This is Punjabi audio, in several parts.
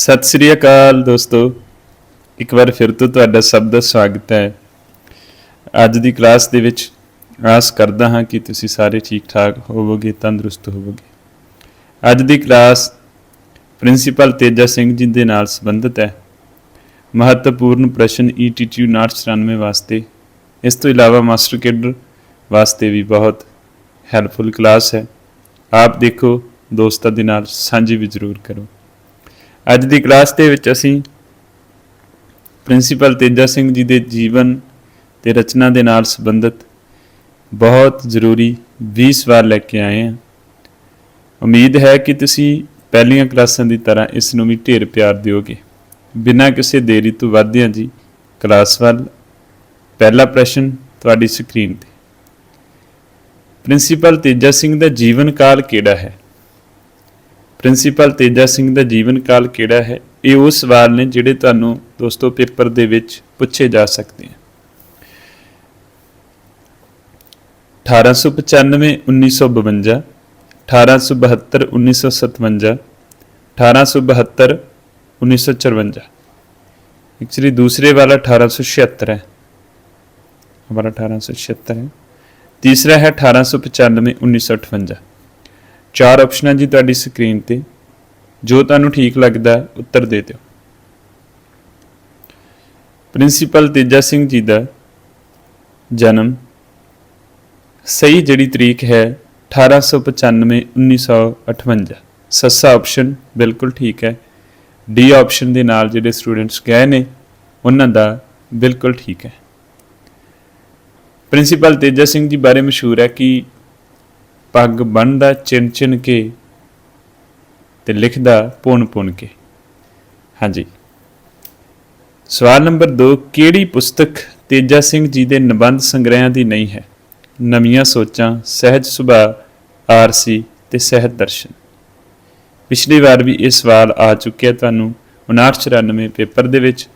ਸਤਿ ਸ੍ਰੀ ਅਕਾਲ ਦੋਸਤੋ। ਇੱਕ ਵਾਰ ਫਿਰ ਤੋਂ ਤੁਹਾਡਾ ਸਭ ਦਾ ਸਵਾਗਤ ਹੈ। ਅੱਜ ਦੀ ਕਲਾਸ ਦੇ ਵਿੱਚ ਆਸ ਕਰਦਾ ਹਾਂ ਕਿ ਤੁਸੀਂ ਸਾਰੇ ਠੀਕ ਠਾਕ ਹੋਵੋਗੇ, ਤੰਦਰੁਸਤ ਹੋਵੋਗੇ। ਅੱਜ ਦੀ ਕਲਾਸ ਪ੍ਰਿੰਸੀਪਲ ਤੇਜਾ ਸਿੰਘ ਜੀ ਦੇ ਨਾਲ ਸੰਬੰਧਿਤ ਹੈ। ਮਹੱਤਵਪੂਰਨ ਪ੍ਰਸ਼ਨ E ETT 994 ਵਾਸਤੇ। ਇਸ ਤੋਂ ਇਲਾਵਾ ਮਾਸਟਰ ਕੇਡਰ ਵਾਸਤੇ ਵੀ ਬਹੁਤ ਹੈਲਪਫੁਲ ਕਲਾਸ ਹੈ। ਆਪ ਦੇਖੋ, ਦੋਸਤਾਂ ਦੇ ਨਾਲ ਸਾਂਝੀ ਵੀ ਜ਼ਰੂਰ ਕਰੋ। ਅੱਜ ਦੀ ਕਲਾਸ ਦੇ ਵਿੱਚ ਅਸੀਂ ਪ੍ਰਿੰਸੀਪਲ ਤੇਜਾ ਸਿੰਘ ਜੀ ਦੇ ਜੀਵਨ ਤੇ ਰਚਨਾ ਦੇ ਨਾਲ ਸੰਬੰਧਿਤ ਬਹੁਤ ਜ਼ਰੂਰੀ 20 ਸਵਾਲ ਲੈ ਕੇ ਆਏ ਹਾਂ। ਉਮੀਦ ਹੈ ਕਿ ਤੁਸੀਂ ਪਹਿਲੀਆਂ ਕਲਾਸਾਂ ਦੀ ਤਰ੍ਹਾਂ ਇਸ ਨੂੰ ਵੀ ਢੇਰ ਪਿਆਰ ਦਿਓਗੇ। ਬਿਨਾਂ ਕਿਸੇ ਦੇਰੀ ਤੋਂ ਵਧਦੇ ਹਾਂ ਜੀ, ਕਲਾਸ ਵੱਲ। ਪਹਿਲਾ ਪ੍ਰਸ਼ਨ ਤੁਹਾਡੀ ਸਕਰੀਨ ਤੇ। ਪ੍ਰਿੰਸੀਪਲ ਤੇਜਾ ਸਿੰਘ ਦਾ ਜੀਵਨ ਕਾਲ ਕਿਹੜਾ ਹੈ? ਪ੍ਰਿੰਸੀਪਲ ਤੇਜਾ ਸਿੰਘ ਦਾ ਜੀਵਨ ਕਾਲ ਕਿਹੜਾ ਹੈ ਇਹ ਉਹ ਸਵਾਲ ਨੇ ਜਿਹੜੇ ਤੁਹਾਨੂੰ ਦੋਸਤੋ ਪੇਪਰ ਦੇ ਵਿੱਚ ਪੁੱਛੇ ਜਾ ਸਕਦੇ ਹਨ 1895 1952 1872 1957 1872 1954 एक्चुअली दूसरे वाला 1876 है हमारा 1876 है ਤੀਸਰਾ ਹੈ 1895 1958 ਚਾਰ ਆਪਸ਼ਨਾਂ ਜੀ ਤੁਹਾਡੀ ਸਕਰੀਨ ਤੇ। ਜੋ ਤੁਹਾਨੂੰ ਠੀਕ ਲੱਗਦਾ, ਉੱਤਰ ਦੇ ਦਿਓ। ਪ੍ਰਿੰਸੀਪਲ ਤੇਜਾ ਸਿੰਘ ਜੀ ਦਾ ਜਨਮ ਸਹੀ ਜਿਹੜੀ ਤਰੀਕ ਹੈ 1895 1958 ਸੱਸਾ ਆਪਸ਼ਨ ਬਿਲਕੁਲ ਠੀਕ ਹੈ। ਡੀ ਆਪਸ਼ਨ ਦੇ ਨਾਲ ਜਿਹੜੇ ਸਟੂਡੈਂਟਸ ਗਏ ਨੇ, ਉਹਨਾਂ ਦਾ ਬਿਲਕੁਲ ਠੀਕ ਹੈ। ਪ੍ਰਿੰਸੀਪਲ ਤੇਜਾ ਸਿੰਘ ਜੀ ਬਾਰੇ ਮਸ਼ਹੂਰ ਹੈ ਕਿ ਪੱਗ ਬੰਨਦਾ ਚਿਣ ਚਿਣ ਕੇ ਤੇ ਲਿਖਦਾ ਪੁਣ ਪੁਣ ਕੇ। ਹਾਂਜੀ। ਸਵਾਲ ਨੰਬਰ 2 ਕਿਹੜੀ ਪੁਸਤਕ ਤੇਜਾ ਸਿੰਘ ਜੀ ਦੇ ਨਿਬੰਧ ਸੰਗ੍ਰਹਿਆਂ ਦੀ ਨਹੀਂ ਹੈ? ਨਵੀਆਂ ਸੋਚਾਂ, ਸਹਿਜ ਸੁਭਾਅ, ਆਰਸੀ ਤੇ ਸਹਿਜ ਦਰਸ਼ਨ। ਪਿਛਲੀ ਵਾਰ ਵੀ ਇਹ ਸਵਾਲ ਆ ਚੁੱਕਿਆ ਤੁਹਾਨੂੰ 5994 ਪੇਪਰ ਦੇ ਵਿੱਚ।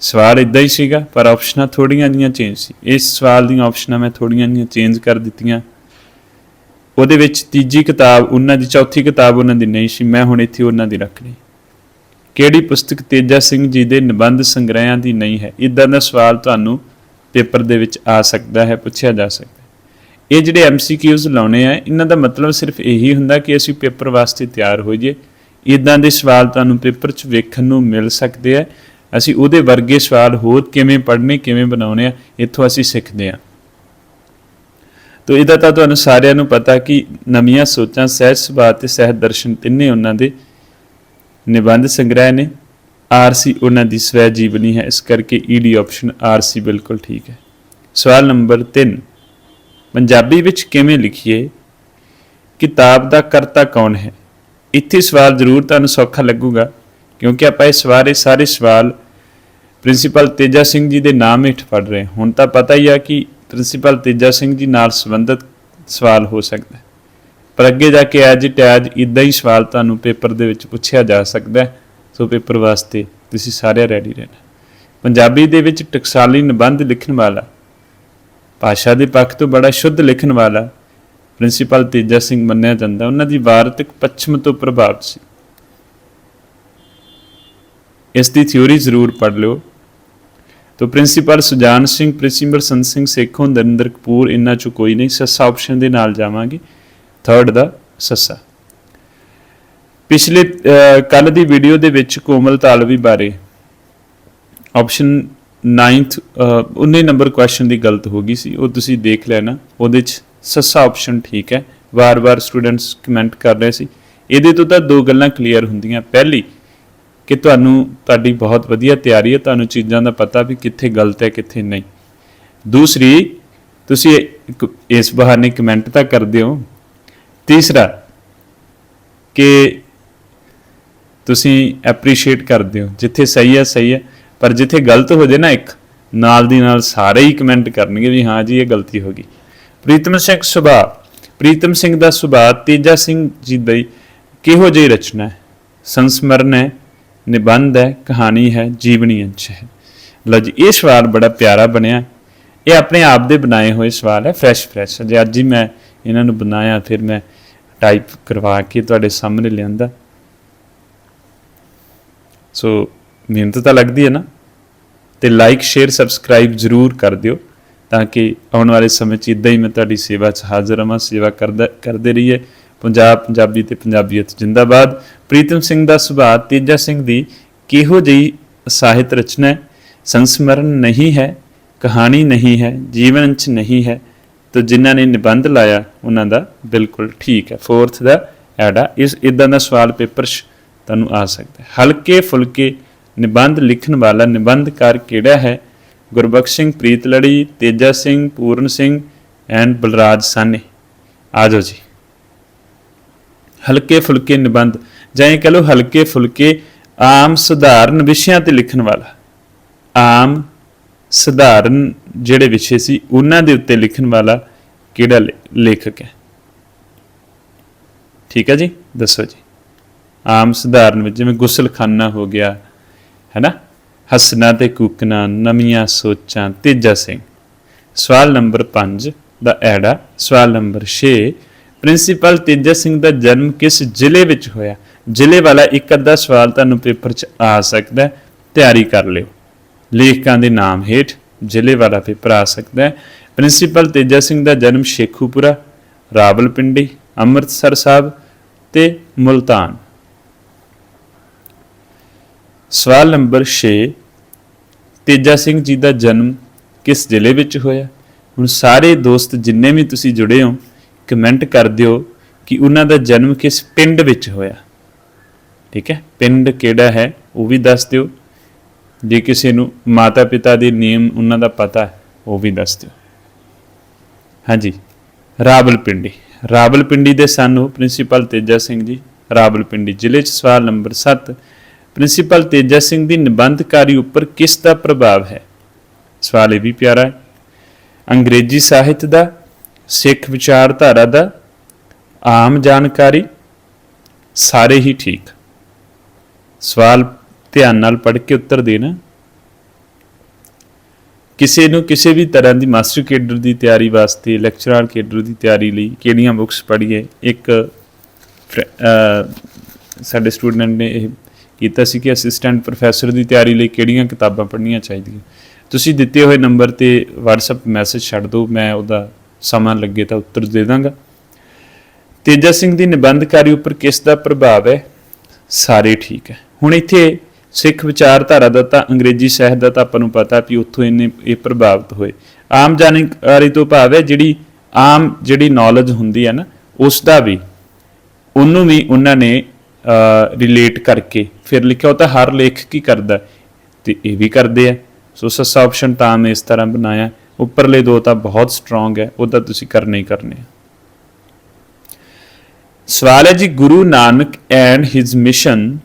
ਸਵਾਲ ਇਦਾਂ ਹੀ ਸੀਗਾ, ਪਰ ਆਪਸ਼ਨਾਂ ਥੋੜੀਆਂ ਜੀਆਂ ਚੇਂਜ ਸੀ। ਇਸ ਸਵਾਲ ਦੀਆਂ ਆਪਸ਼ਨਾਂ ਮੈਂ ਥੋੜੀਆਂ ਜੀਆਂ ਚੇਂਜ ਕਰ ਦਿੱਤੀਆਂ। ਉਹਦੇ ਵਿੱਚ ਤੀਜੀ ਕਿਤਾਬ, ਉਹਨਾਂ ਦੀ ਚੌਥੀ ਕਿਤਾਬ ਉਹਨਾਂ ਦੀ ਨਹੀਂ ਸੀ, ਮੈਂ ਹੁਣ ਇੱਥੇ ਉਹਨਾਂ ਦੀ ਰੱਖ ਲਈ ਕਿਹੜੀ ਪੁਸਤਕ ਤੇਜਾ ਸਿੰਘ ਜੀ ਦੇ ਨਿਬੰਧ ਸੰਗ੍ਰਹਿਆਂ ਦੀ ਨਹੀਂ ਹੈ? ਇਦਾਂ ਦਾ ਸਵਾਲ ਤੁਹਾਨੂੰ ਪੇਪਰ ਦੇ ਵਿੱਚ ਆ ਸਕਦਾ ਹੈ, ਪੁੱਛਿਆ ਜਾ ਸਕਦਾ ਇਹ ਜਿਹੜੇ ਐਮਸੀਕਿਊਜ਼ ਲਾਉਣੇ ਆ, ਇਹਨਾਂ ਦਾ ਮਤਲਬ ਸਿਰਫ ਇਹੀ ਹੁੰਦਾ ਕਿ ਅਸੀਂ ਪੇਪਰ ਵਾਸਤੇ ਤਿਆਰ ਹੋ ਜਾਈਏ। ਇਦਾਂ ਦੇ ਸਵਾਲ ਤੁਹਾਨੂੰ ਪੇਪਰ 'ਚ ਵੇਖਣ ਨੂੰ ਮਿਲ ਸਕਦੇ ਆ। ਅਸੀਂ ਉਹਦੇ ਵਰਗੇ ਸਵਾਲ ਹੋਰ ਕਿਵੇਂ ਪੜ੍ਹਨੇ, ਕਿਵੇਂ ਬਣਾਉਣੇ ਆ, ਇੱਥੋਂ ਅਸੀਂ ਸਿੱਖਦੇ ਆ ਤੋ ਇਹਦਾ ਤਾਂ ਤੁਹਾਨੂੰ ਸਾਰਿਆਂ ਨੂੰ ਪਤਾ ਕਿ ਨਵੀਆਂ ਸੋਚਾਂ, ਸਹਿਜ ਸੁਭਾਅ ਤੇ ਸਹਿਤ ਦਰਸ਼ਨ ਤਿੰਨੇ ਉਹਨਾਂ ਦੇ ਨਿਬੰਧ ਸੰਗ੍ਰਹਿ ਨੇ। ਆਰਸੀ ਉਹਨਾਂ ਦੀ ਸਵੈ ਜੀਵਨੀ ਹੈ, ਇਸ ਕਰਕੇ ਈਡੀ ਆਪਸ਼ਨ ਆਰਸੀ ਬਿਲਕੁਲ ਠੀਕ ਹੈ। ਸਵਾਲ ਨੰਬਰ 3 ਪੰਜਾਬੀ ਵਿੱਚ ਕਿਵੇਂ ਲਿਖੀਏ? ਕਿਤਾਬ ਦਾ ਕਰਤਾ ਕੌਣ ਹੈ? ਇੱਥੇ ਸਵਾਲ ਜ਼ਰੂਰ ਤੁਹਾਨੂੰ ਸੌਖਾ ਲੱਗੂਗਾ, ਕਿਉਂਕਿ ਆਪਾਂ ਇਸ ਸਵਾਰੇ ਸਾਰੇ ਸਵਾਲ ਪ੍ਰਿੰਸੀਪਲ ਤੇਜਾ ਸਿੰਘ ਜੀ ਦੇ ਨਾਮ ਹੇਠ ਪੜ ਰਹੇ ਹੁਣ ਤਾਂ ਪਤਾ ਹੀ ਆ ਕਿ ਪ੍ਰਿੰਸੀਪਲ ਤੇਜਾ ਸਿੰਘ ਜੀ ਨਾਲ ਸੰਬੰਧਿਤ ਸਵਾਲ ਹੋ ਸਕਦਾ ਹੈ। ਪਰ ਅੱਗੇ ਜਾ ਕੇ ਐਜ ਇਟ ਐਜ ਇਦਾਂ ਹੀ ਸਵਾਲ ਤੁਹਾਨੂੰ ਪੇਪਰ ਦੇ ਵਿੱਚ ਪੁੱਛਿਆ ਜਾ ਸਕਦਾ ਹੈ। ਸੋ ਪੇਪਰ ਵਾਸਤੇ ਤੁਸੀਂ ਸਾਰੇ ਰੈਡੀ ਰਹਿਣਾ ਪੰਜਾਬੀ ਦੇ ਵਿੱਚ ਟਕਸਾਲੀ ਨਿਬੰਧ ਲਿਖਣ ਵਾਲਾ, ਭਾਸ਼ਾ ਦੇ ਪੱਖ ਤੋਂ ਬੜਾ ਸ਼ੁੱਧ ਲਿਖਣ ਵਾਲਾ ਪ੍ਰਿੰਸੀਪਲ ਤੇਜਾ ਸਿੰਘ ਮੰਨਿਆ ਜਾਂਦਾ। ਉਹਨਾਂ ਦੀ ਵਾਰਤਕ ਪੱਛਮ ਤੋਂ ਪ੍ਰਭਾਵਿਤ ਸੀ। ਇਸ ਦੀ ਥਿਉਰੀ ਜ਼ਰੂਰ ਪੜ੍ਹ ਲਿਓ। ਤੋ ਪ੍ਰਿੰਸੀਪਲ ਸੁਜਾਨ ਸਿੰਘ, ਪ੍ਰਿੰਸੀਪਲ ਸੰਤ ਸਿੰਘ ਸੇਖੋਂ ਨਰਿੰਦਰ ਕਪੂਰ ਇਹਨਾਂ ਚੋਂ ਕੋਈ ਨਹੀਂ, ਸੱਸਾ ਆਪਸ਼ਨ ਦੇ ਨਾਲ ਜਾਵਾਂਗੇ। ਥਰਡ ਦਾ ਸੱਸਾ। ਪਿਛਲੇ ਕੱਲ ਦੀ ਵੀਡੀਓ ਦੇ ਵਿੱਚ ਕੋਮਲ ਤਾਲਵੀ ਬਾਰੇ ਆਪਸ਼ਨ 9th 19 ਨੰਬਰ ਕੁਐਸਚਨ ਦੀ ਗਲਤ ਹੋ ਗਈ ਸੀ, ਉਹ ਤੁਸੀਂ ਦੇਖ ਲੈਣਾ, ਉਹਦੇ ਚ ਸੱਸਾ ਆਪਸ਼ਨ ਠੀਕ ਹੈ। ਵਾਰ-ਵਾਰ ਸਟੂਡੈਂਟਸ ਕਮੈਂਟ ਕਰ ਰਹੇ ਸੀ। ਇਹਦੇ ਤੋਂ ਤਾਂ ਦੋ ਗੱਲਾਂ ਕਲੀਅਰ ਹੁੰਦੀਆਂ। ਪਹਿਲੀ ਕਿ ਤੁਹਾਨੂੰ ਤੁਹਾਡੀ ਬਹੁਤ ਵਧੀਆ ਤਿਆਰੀ ਹੈ, ਤੁਹਾਨੂੰ ਚੀਜ਼ਾਂ ਦਾ ਪਤਾ ਵੀ ਕਿੱਥੇ ਗਲਤ ਹੈ, ਕਿੱਥੇ ਨਹੀਂ। ਦੂਸਰੀ, ਤੁਸੀਂ ਇਸ ਬਹਾਨੇ ਕਮੈਂਟ ਤਾਂ ਕਰਦੇ ਹੋ। ਤੀਸਰਾ, ਕਿ ਤੁਸੀਂ ਐਪਰੀਸ਼ੀਏਟ ਕਰਦੇ ਹੋ, ਜਿੱਥੇ ਸਹੀ ਹੈ ਸਹੀ ਹੈ। ਪਰ ਜਿੱਥੇ ਗਲਤ ਹੋ ਜੇ ਨਾ ਇੱਕ, ਨਾਲ ਦੀ ਨਾਲ ਸਾਰੇ ਹੀ ਕਮੈਂਟ ਕਰਨਗੇ ਵੀ ਹਾਂ ਜੀ, ਇਹ ਗਲਤੀ ਹੋ ਗਈ। ਪ੍ਰੀਤਮ ਸਿੰਘ ਸੁਭਾਅ, ਪ੍ਰੀਤਮ ਸਿੰਘ ਦਾ ਸੁਭਾਅ ਤੇਜਾ ਸਿੰਘ ਜੀ ਦੀ ਕਿਹੋ ਜਿਹੀ ਰਚਨਾ ਹੈ? ਸੰਸਮਰਨ ਹੈ ਨਿਬੰਧ ਹੈ, ਕਹਾਣੀ ਹੈ, ਜੀਵਨੀ ਅੰਸ਼ ਹੈ। ਲਓ ਜੀ, ਇਹ ਸਵਾਲ ਬੜਾ ਪਿਆਰਾ ਬਣਿਆ। ਇਹ ਆਪਣੇ ਆਪ ਦੇ ਬਣਾਏ ਹੋਏ ਸਵਾਲ ਹੈ ਫਰੈਸ਼ ਫਰੈਸ਼ ਜੇ ਅੱਜ ਹੀ ਮੈਂ ਇਹਨਾਂ ਨੂੰ ਬਣਾਇਆ, ਫਿਰ ਮੈਂ ਟਾਈਪ ਕਰਵਾ ਕੇ ਤੁਹਾਡੇ ਸਾਹਮਣੇ ਲਿਆਂਦਾ। ਸੋ ਮਿਹਨਤ ਤਾਂ ਲੱਗਦੀ ਹੈ ਨਾ? ਤੇ ਲਾਈਕ ਸ਼ੇਅਰ ਸਬਸਕ੍ਰਾਈਬ ਜ਼ਰੂਰ ਕਰ ਦਿਓ, ਤਾਂ ਕਿ ਆਉਣ ਵਾਲੇ ਸਮੇਂ 'ਚ ਇਦਾਂ ਹੀ ਮੈਂ ਤੁਹਾਡੀ ਸੇਵਾ 'ਚ ਹਾਜ਼ਰ ਹਾਂ ਸੇਵਾ ਕਰਦਾ, ਕਰਦੇ ਰਹੀਏ। ਪੰਜਾਬ ਪੰਜਾਬੀ ਤੇ ਪੰਜਾਬੀਅਤ ਜਿੰਦਾਬਾਦ। ਪ੍ਰੀਤਮ ਸਿੰਘ ਦਾ ਸੁਭਾਅ ਤੇਜਾ ਸਿੰਘ ਦੀ ਕਿਹੋ ਜਿਹੀ ਸਾਹਿਤ ਰਚਨਾ ਸੰਸਮਰਨ ਨਹੀਂ ਹੈ, ਕਹਾਣੀ ਨਹੀਂ ਹੈ, ਜੀਵਨ 'ਚ ਨਹੀਂ ਹੈ, ਤਾਂ ਜਿਨ੍ਹਾਂ ਨੇ ਨਿਬੰਧ ਲਾਇਆ, ਉਹਨਾਂ ਦਾ ਬਿਲਕੁਲ ਠੀਕ ਹੈ। ਫੋਰਥ ਦਾ ਐਡਾ, ਇਸ ਇਦਾਂ ਦਾ ਸਵਾਲ ਪੇਪਰ ਤੁਹਾਨੂੰ ਆ ਸਕਦਾ ਹੈ। ਹਲਕੇ ਫੁਲਕੇ ਨਿਬੰਧ ਲਿਖਣ ਵਾਲਾ ਨਿਬੰਧਕਾਰ ਕਿਹੜਾ ਹੈ? ਗੁਰਬਖਸ਼ ਸਿੰਘ ਪ੍ਰੀਤਲੜੀ, ਤੇਜਾ ਸਿੰਘ, ਪੂਰਨ ਸਿੰਘ ਐਂਡ ਬਲਰਾਜ ਸਾਨੇ ਆਜੋ ਜੀ। ਹਲਕੇ ਫੁਲਕੇ ਨਿਬੰਧ, ਜਾਂ ਇਹ ਕਹ ਲਓ ਹਲਕੇ ਫੁਲਕੇ ਆਮ ਸਧਾਰਨ ਵਿਸ਼ਿਆਂ ਤੇ ਲਿਖਣ ਵਾਲਾ। ਆਮ ਸਧਾਰਨ ਜਿਹੜੇ ਵਿਸ਼ੇ ਸੀ, ਉਹਨਾਂ ਦੇ ਉੱਤੇ ਲਿਖਣ ਵਾਲਾ ਕਿਹੜਾ ਲੇ- ਲੇਖਕ ਹੈ? ਠੀਕ ਹੈ ਜੀ? ਦੱਸੋ ਜੀ। ਆਮ ਸਧਾਰਨ ਵਿੱਚ ਜਿਵੇਂ ਗੁਸਲਖਾਨਾ ਹੋ ਗਿਆ, ਹੈਨਾ? ਹੱਸਣਾ ਤੇ ਕੂਕਣਾ, ਨਵੀਆਂ ਸੋਚਾਂ, ਤੇਜਾ ਸਿੰਘ। ਸਵਾਲ ਨੰਬਰ 5 ਦਾ ਐੜਾ, ਸਵਾਲ ਨੰਬਰ 6 ਪ੍ਰਿੰਸੀਪਲ ਤੇਜਾ ਸਿੰਘ ਦਾ ਜਨਮ ਕਿਸ ਜ਼ਿਲ੍ਹੇ ਵਿੱਚ ਹੋਇਆ? ਜ਼ਿਲ੍ਹੇ ਵਾਲਾ ਇੱਕ ਅੱਧਾ ਸਵਾਲ ਤੁਹਾਨੂੰ ਪੇਪਰ 'ਚ ਆ ਸਕਦਾ ਹੈ। ਤਿਆਰੀ ਕਰ ਲਿਓ। ਲੇਖਕਾਂ ਦੇ ਨਾਮ ਹੇਠ ਜ਼ਿਲ੍ਹੇ ਵਾਲਾ ਪੇਪਰ ਆ ਸਕਦਾ ਹੈ। ਪ੍ਰਿੰਸੀਪਲ ਤੇਜਾ ਸਿੰਘ ਦਾ ਜਨਮ ਸ਼ੇਖੂਪੁਰਾ, ਰਾਵਲਪਿੰਡੀ, ਅੰਮ੍ਰਿਤਸਰ ਸਾਹਿਬ ਤੇ ਮੁਲਤਾਨ। ਸਵਾਲ ਨੰਬਰ 6 ਤੇਜਾ ਸਿੰਘ ਜੀ ਦਾ ਜਨਮ ਕਿਸ ਜ਼ਿਲ੍ਹੇ ਵਿੱਚ ਹੋਇਆ? ਹੁਣ ਸਾਰੇ ਦੋਸਤ ਜਿੰਨੇ ਵੀ ਤੁਸੀਂ ਜੁੜੇ ਹੋ ਕਮੈਂਟ ਕਰ ਦਿਓ ਕਿ ਉਹਨਾਂ ਦਾ ਜਨਮ ਕਿਸ ਪਿੰਡ ਵਿੱਚ ਹੋਇਆ। ਠੀਕ ਹੈ? ਪਿੰਡ ਕਿਹੜਾ ਹੈ, ਉਹ ਵੀ ਦੱਸ ਦਿਓ। ਜੇ ਕਿਸੇ ਨੂੰ ਮਾਤਾ ਪਿਤਾ ਦੇ ਨੇਮ ਉਹਨਾਂ ਦਾ ਪਤਾ ਹੈ, ਉਹ ਵੀ ਦੱਸ ਦਿਓ। ਹਾਂਜੀ, ਰਾਵਲਪਿੰਡੀ। ਰਾਵਲਪਿੰਡੀ ਦੇ ਸਨ ਉਹ ਪ੍ਰਿੰਸੀਪਲ ਤੇਜਾ ਸਿੰਘ ਜੀ। ਰਾਵਲਪਿੰਡੀ ਜ਼ਿਲ੍ਹੇ 'ਚ ਸਵਾਲ ਨੰਬਰ 7 ਪ੍ਰਿੰਸੀਪਲ ਤੇਜਾ ਸਿੰਘ ਦੀ ਨਿਬੰਧਕਾਰੀ ਉੱਪਰ ਕਿਸ ਦਾ ਪ੍ਰਭਾਵ ਹੈ? ਸਵਾਲ ਇਹ ਵੀ ਪਿਆਰਾ ਹੈ। ਅੰਗਰੇਜ਼ੀ ਸਾਹਿਤ ਦਾ ਸਿੱਖ ਵਿਚਾਰਧਾਰਾ ਦਾ ਆਮ ਜਾਣਕਾਰੀ ਸਾਰੇ ਹੀ ਠੀਕ। ਸਵਾਲ ਧਿਆਨ ਨਾਲ ਪੜ੍ਹ ਕੇ ਉੱਤਰ ਦੇਣਾ। ਕਿਸੇ ਨੂੰ ਕਿਸੇ ਵੀ ਤਰ੍ਹਾਂ ਦੀ ਮਾਸਟਰ ਕੇਡਰ ਦੀ ਤਿਆਰੀ ਵਾਸਤੇ, ਲੈਕਚਰਰ ਕੇਡਰ ਦੀ ਤਿਆਰੀ ਲਈ ਕਿਹੜੀਆਂ ਬੁੱਕਸ ਪੜ੍ਹੀਏ? ਇੱਕ ਫਰੈ- ਸਾਡੇ ਸਟੂਡੈਂਟ ਨੇ ਇਹ ਕੀਤਾ ਸੀ ਕਿ ਅਸਿਸਟੈਂਟ ਪ੍ਰੋਫੈਸਰ ਦੀ ਤਿਆਰੀ ਲਈ ਕਿਹੜੀਆਂ ਕਿਤਾਬਾਂ ਪੜ੍ਹਨੀਆਂ ਚਾਹੀਦੀਆਂ। ਤੁਸੀਂ ਦਿੱਤੇ ਹੋਏ ਨੰਬਰ ਤੇ WhatsApp ਮੈਸੇਜ ਛੱਡ ਦਿਓ, ਮੈਂ ਉਹਦਾ ਸਮਾਂ ਲੱਗੇ ਤਾਂ ਉੱਤਰ ਦੇ ਦਾਂਗਾ। ਤੇਜਾ ਸਿੰਘ ਦੀ ਨਿਬੰਧਕਾਰੀ ਉੱਪਰ ਕਿਸ ਦਾ ਪ੍ਰਭਾਵ ਹੈ? ਸਾਰੇ ਠੀਕ ਹੈ। ਹੁਣ ਇੱਥੇ ਸਿੱਖ ਵਿਚਾਰਧਾਰਾ ਦਾ ਤਾਂ ਅੰਗਰੇਜ਼ੀ ਸਾਹਿਤ ਦਾ ਤਾਂ ਆਪਾਂ ਨੂੰ ਪਤਾ ਵੀ ਉੱਥੋਂ ਇਹਨੇ ਇਹ ਪ੍ਰਭਾਵਿਤ ਹੋਏ। ਆਮ ਜਾਣਕਾਰੀ ਤੋਂ ਭਾਵ ਹੈ ਜਿਹੜੀ ਆਮ ਜਿਹੜੀ ਨੌਲੇਜ ਹੁੰਦੀ ਹੈ ਨਾ ਉਸ ਦਾ ਵੀ। ਉਹਨੂੰ ਵੀ ਉਹਨਾਂ ਨੇ ਰਿਲੇਟ ਕਰਕੇ ਫਿਰ ਲਿਖਿਆ ਉਹ ਤਾਂ ਹਰ ਲੇਖਕ ਹੀ ਕਰਦਾ ਹੈ, ਤੇ ਇਹ ਵੀ ਕਰਦੇ ਆ ਸੋ ਸੱਸਾ ਆਪਸ਼ਨ ਤਾਂ ਮੈਂ ਇਸ ਤਰ੍ਹਾਂ ਬਣਾਇਆ। ਉੱਪਰਲੇ ਦੋ ਤਾਂ ਬਹੁਤ ਸਟਰੋਂਗ ਹੈ, ਉਹ ਤਾਂ ਤੁਸੀਂ ਕਰਨੇ ਹੀ ਕਰਨੇ ਸਵਾਲ ਹੈ ਜੀ, Guru Nanak and his mission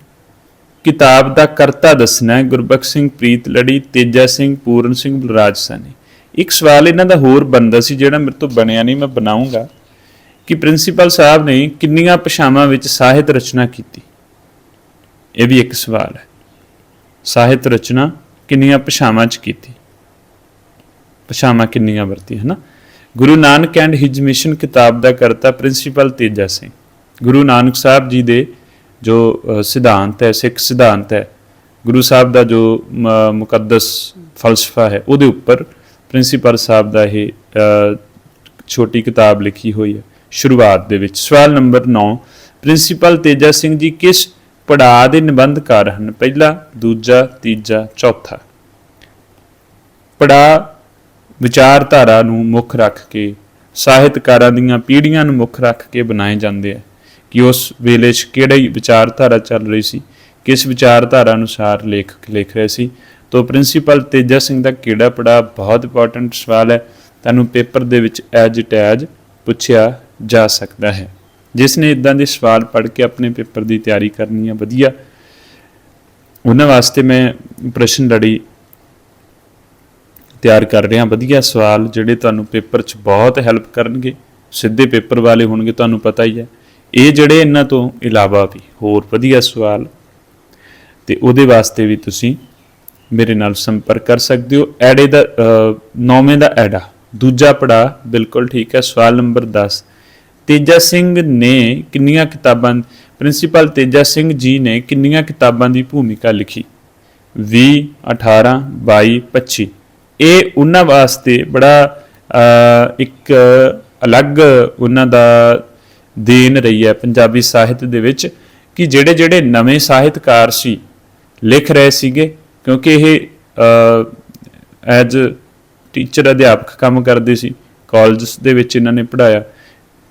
ਕਿਤਾਬ ਦਾ ਕਰਤਾ ਦੱਸਣਾ ਹੈ, ਗੁਰਬਖਸ਼ ਸਿੰਘ ਪ੍ਰੀਤ ਲੜੀ, ਤੇਜਾ ਸਿੰਘ, ਪੂਰਨ ਸਿੰਘ, ਬਲਰਾਜ ਸਾਨੀ ਇੱਕ ਸਵਾਲ ਇਹਨਾਂ ਦਾ ਹੋਰ ਬਣਦਾ ਸੀ, ਜਿਹੜਾ ਮੇਰੇ ਤੋਂ ਬਣਿਆ ਨਹੀਂ, ਮੈਂ ਬਣਾਉਂਗਾ ਕਿ ਪ੍ਰਿੰਸੀਪਲ ਸਾਹਿਬ ਨੇ ਕਿੰਨੀਆਂ ਭਾਸ਼ਾਵਾਂ ਵਿੱਚ ਸਾਹਿਤ ਰਚਨਾ ਕੀਤੀ? ਇਹ ਵੀ ਇੱਕ ਸਵਾਲ ਹੈ। ਸਾਹਿਤ ਰਚਨਾ ਕਿੰਨੀਆਂ ਭਾਸ਼ਾਵਾਂ 'ਚ ਕੀਤੀ? ਭਾਸ਼ਾਵਾਂ ਕਿੰਨੀਆਂ ਵਰਤੀਆਂ ਹੈ ਨਾ Guru Nanak and his mission ਕਿਤਾਬ ਦਾ ਕਰਤਾ ਪ੍ਰਿੰਸੀਪਲ ਤੇਜਾ ਸਿੰਘ। ਗੁਰੂ ਨਾਨਕ ਸਾਹਿਬ ਜੀ ਦੇ ਜੋ ਸਿਧਾਂਤ ਹੈ, ਸਿੱਖ ਸਿਧਾਂਤ ਹੈ, ਗੁਰੂ ਸਾਹਿਬ ਦਾ ਜੋ ਮੁਕੱਦਸ ਫਲਸਫਾ ਹੈ, ਉਹਦੇ ਉੱਪਰ ਪ੍ਰਿੰਸੀਪਲ ਸਾਹਿਬ ਦਾ ਇਹ ਛੋਟੀ ਕਿਤਾਬ ਲਿਖੀ ਹੋਈ ਹੈ, ਸ਼ੁਰੂਆਤ ਦੇ ਵਿੱਚ। ਸਵਾਲ ਨੰਬਰ 9 ਪ੍ਰਿੰਸੀਪਲ ਤੇਜਾ ਸਿੰਘ ਜੀ ਕਿਸ ਪੜਾਅ ਦੇ ਨਿਬੰਧਕਾਰ ਹਨ? ਪਹਿਲਾ, ਦੂਜਾ, ਤੀਜਾ, ਚੌਥਾ। ਪੜਾਅ ਵਿਚਾਰਧਾਰਾ ਨੂੰ ਮੁੱਖ ਰੱਖ ਕੇ, ਸਾਹਿਤਕਾਰਾਂ ਦੀਆਂ ਪੀੜ੍ਹੀਆਂ ਨੂੰ ਮੁੱਖ ਰੱਖ ਕੇ ਬਣਾਏ ਜਾਂਦੇ ਆ। ਕਿ ਉਸ ਵੇਲੇ 'ਚ ਕਿਹੜੀ ਵਿਚਾਰਧਾਰਾ ਚੱਲ ਰਹੀ ਸੀ, ਕਿਸ ਵਿਚਾਰਧਾਰਾ ਅਨੁਸਾਰ ਲੇਖਕ ਲਿਖ ਰਹੇ ਸੀ, ਤੋਂ ਪ੍ਰਿੰਸੀਪਲ ਤੇਜਾ ਸਿੰਘ ਦਾ ਕਿਹੜਾ ਪੜਾਅ ਬਹੁਤ ਇੰਪੋਰਟੈਂਟ ਸਵਾਲ ਹੈ, ਤੁਹਾਨੂੰ ਪੇਪਰ ਦੇ ਵਿੱਚ ਐਜ ਇਟ ਪੁੱਛਿਆ ਜਾ ਸਕਦਾ ਹੈ। ਜਿਸ ਨੇ ਇਦਾਂ ਦੇ ਸਵਾਲ ਪੜ੍ਹ ਕੇ ਆਪਣੇ ਪੇਪਰ ਦੀ ਤਿਆਰੀ ਕਰਨੀ ਹੈ ਵਧੀਆ। ਉਹਨਾਂ ਵਾਸਤੇ ਮੈਂ ਪ੍ਰਸ਼ਨ ਲੜੀ ਤਿਆਰ ਕਰ ਰਿਹਾ ਵਧੀਆ ਸਵਾਲ ਜਿਹੜੇ ਤੁਹਾਨੂੰ ਪੇਪਰ 'ਚ ਬਹੁਤ ਹੈਲਪ ਕਰਨਗੇ, ਸਿੱਧੇ ਪੇਪਰ ਵਾਲੇ ਹੋਣਗੇ, ਤੁਹਾਨੂੰ ਪਤਾ ਹੀ ਹੈ। ਇਹ ਜਿਹੜੇ ਇਹਨਾਂ ਤੋਂ ਇਲਾਵਾ ਵੀ ਹੋਰ ਵਧੀਆ ਸਵਾਲ, ਤੇ ਉਹਦੇ ਵਾਸਤੇ ਵੀ ਤੁਸੀਂ ਮੇਰੇ ਨਾਲ ਸੰਪਰਕ ਕਰ ਸਕਦੇ ਹੋ। ਐੜੇ ਦਾ ਨੌਵੇਂ ਦਾ ਐਡਾ ਦੂਜਾ ਪੜਾ ਬਿਲਕੁਲ ਠੀਕ ਹੈ, ਸਵਾਲ ਨੰਬਰ 10 ਤੇਜਾ ਸਿੰਘ ਨੇ ਕਿੰਨੀਆਂ ਕਿਤਾਬਾਂ, ਪ੍ਰਿੰਸੀਪਲ ਤੇਜਾ ਸਿੰਘ ਜੀ ਨੇ ਕਿੰਨੀਆਂ ਕਿਤਾਬਾਂ ਦੀ ਭੂਮਿਕਾ ਲਿਖੀ? 20 18 22 25 ਇਹ ਉਹਨਾਂ ਵਾਸਤੇ ਬੜਾ ਇੱਕ ਅਲੱਗ ਉਹਨਾਂ ਦਾ ਦੇਣ ਰਹੀ ਹੈ ਪੰਜਾਬੀ ਸਾਹਿਤ ਦੇ ਵਿੱਚ ਕਿ ਜਿਹੜੇ ਜਿਹੜੇ ਨਵੇਂ ਸਾਹਿਤਕਾਰ ਸੀ, ਲਿਖ ਰਹੇ ਸੀਗੇ, ਕਿਉਂਕਿ ਇਹ ਐਜ਼ ਟੀਚਰ ਅਧਿਆਪਕ ਕੰਮ ਕਰਦੇ ਸੀ ਕਾਲਜਸ ਦੇ ਵਿੱਚ ਇਹਨਾਂ ਨੇ ਪੜਾਇਆ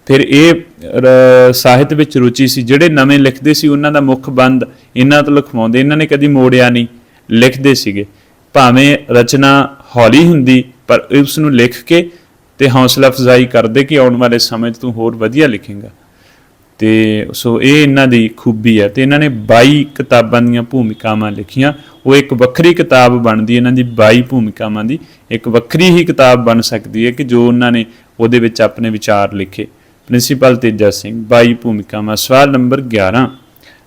ਫਿਰ ਇਹ ਸਾਹਿਤ ਵਿੱਚ ਰੁਚੀ ਸੀ, ਜਿਹੜੇ ਨਵੇਂ ਲਿਖਦੇ ਸੀ, ਉਹਨਾਂ ਦਾ ਮੁੱਖ ਬੰਦ ਇਹਨਾਂ ਤੋਂ ਲਿਖਵਾਉਂਦੇ, ਇਹਨਾਂ ਨੇ ਕਦੀ ਮੋੜਿਆ ਨਹੀਂ, ਲਿਖਦੇ ਸੀਗੇ। ਭਾਵੇਂ ਰਚਨਾ ਹੌਲੀ ਹੁੰਦੀ, ਪਰ ਉਸ ਨੂੰ ਲਿਖ ਕੇ ਤੇ ਹੌਸਲਾ ਅਫਜ਼ਾਈ ਕਰਦੇ ਕਿ ਆਉਣ ਵਾਲੇ ਸਮੇਂ 'ਚ ਤੂੰ ਹੋਰ ਵਧੀਆ ਲਿਖੇਂਗਾ। ਤੇ ਸੋ ਇਹ ਇਹਨਾਂ ਦੀ ਖੂਬੀ ਹੈ ਤੇ ਇਹਨਾਂ ਨੇ 22 ਕਿਤਾਬਾਂ ਦੀਆਂ ਭੂਮਿਕਾਵਾਂ ਲਿਖੀਆਂ। ਉਹ ਇੱਕ ਵੱਖਰੀ ਕਿਤਾਬ ਬਣਦੀ, ਇਹਨਾਂ ਦੀ 22 ਭੂਮਿਕਾਵਾਂ ਦੀ। ਇੱਕ ਵੱਖਰੀ ਹੀ ਕਿਤਾਬ ਬਣ ਸਕਦੀ ਹੈ ਕਿ ਜੋ ਉਹਨਾਂ ਨੇ ਉਹਦੇ ਵਿੱਚ ਆਪਣੇ ਵਿਚਾਰ ਲਿਖੇ। ਪ੍ਰਿੰਸੀਪਲ ਤੇਜਾ ਸਿੰਘ 22 ਭੂਮਿਕਾਵਾਂ, ਸਵਾਲ ਨੰਬਰ 11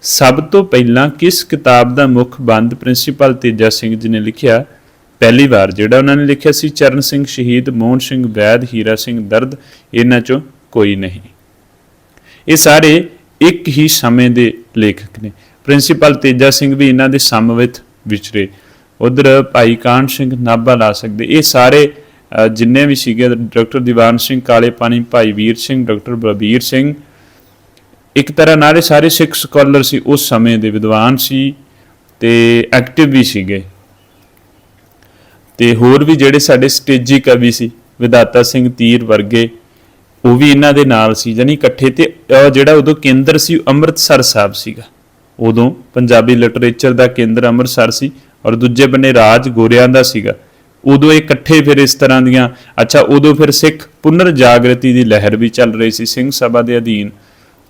ਸਭ ਤੋਂ ਪਹਿਲਾਂ ਕਿਸ ਕਿਤਾਬ ਦਾ ਮੁੱਖ ਬੰਦ ਪ੍ਰਿੰਸੀਪਲ ਤੇਜਾ ਸਿੰਘ ਜੀ ਨੇ ਲਿਖਿਆ? ਪਹਿਲੀ ਵਾਰ ਜਿਹੜਾ ਉਹਨਾਂ ਨੇ ਲਿਖਿਆ ਸੀ, ਚਰਨ ਸਿੰਘ ਸ਼ਹੀਦ, ਮੋਹਨ ਸਿੰਘ ਵੈਦ, ਹੀਰਾ ਸਿੰਘ ਦਰਦ, ਇਹਨਾਂ ਚੋਂ ਕੋਈ ਨਹੀਂ। ਇਹ ਸਾਰੇ ਇੱਕ ਹੀ ਸਮੇਂ ਦੇ ਲੇਖਕ ਨੇ। ਪ੍ਰਿੰਸੀਪਲ ਤੇਜਾ ਸਿੰਘ ਵੀ ਇਹਨਾਂ ਦੇ ਸਮਵਿਤ ਵਿਚਰੇ ਉਧਰ ਭਾਈ ਕਾਹਨ ਸਿੰਘ ਨਾਭਾ ਲਾ ਸਕਦੇ। ਇਹ ਸਾਰੇ ਜਿੰਨੇ ਵੀ ਸੀਗੇ, ਡਾਕਟਰ ਦੀਵਾਨ ਸਿੰਘ, ਕਾਲੇ ਪਾਣੀ, ਭਾਈ ਵੀਰ ਸਿੰਘ, ਡਾਕਟਰ ਬਲਬੀਰ ਸਿੰਘ ਇੱਕ ਤਰ੍ਹਾਂ ਨਾਲ ਇਹ ਸਾਰੇ ਸਿੱਖ ਸਕਾਲਰ ਸੀ, ਉਸ ਸਮੇਂ ਦੇ ਵਿਦਵਾਨ ਸੀ ਤੇ ਐਕਟਿਵ ਵੀ ਸੀਗੇ। ਤੇ ਹੋਰ ਵੀ ਜਿਹੜੇ ਸਾਡੇ ਸਟੇਜੀ ਕਵੀ ਸੀ ਵਿਦਾਤਾ ਸਿੰਘ ਤੀਰ ਵਰਗੇ, ਉਹ ਵੀ ਇਹਨਾਂ ਦੇ ਨਾਲ ਸੀ ਜਾਨੀ ਇਕੱਠੇ ਤੇ ਜਿਹੜਾ ਉਦੋਂ ਕੇਂਦਰ ਸੀ, ਉਹ ਅੰਮ੍ਰਿਤਸਰ ਸਾਹਿਬ ਸੀਗਾ। ਉਦੋਂ ਪੰਜਾਬੀ ਲਿਟਰੇਚਰ ਦਾ ਕੇਂਦਰ ਅੰਮ੍ਰਿਤਸਰ ਸੀ ਔਰ ਦੂਜੇ ਬੰਨੇ ਰਾਜ ਗੋਰਿਆਂ ਦਾ ਸੀਗਾ। ਉਦੋਂ ਇਹ ਇਕੱਠੇ ਫਿਰ ਇਸ ਤਰ੍ਹਾਂ ਦੀਆਂ, ਅੱਛਾ, ਉਦੋਂ ਫਿਰ ਸਿੱਖ ਪੁਨਰ ਜਾਗਰਤੀ ਦੀ ਲਹਿਰ ਵੀ ਚੱਲ ਰਹੀ ਸੀ, ਸਿੰਘ ਸਭਾ ਦੇ ਅਧੀਨ।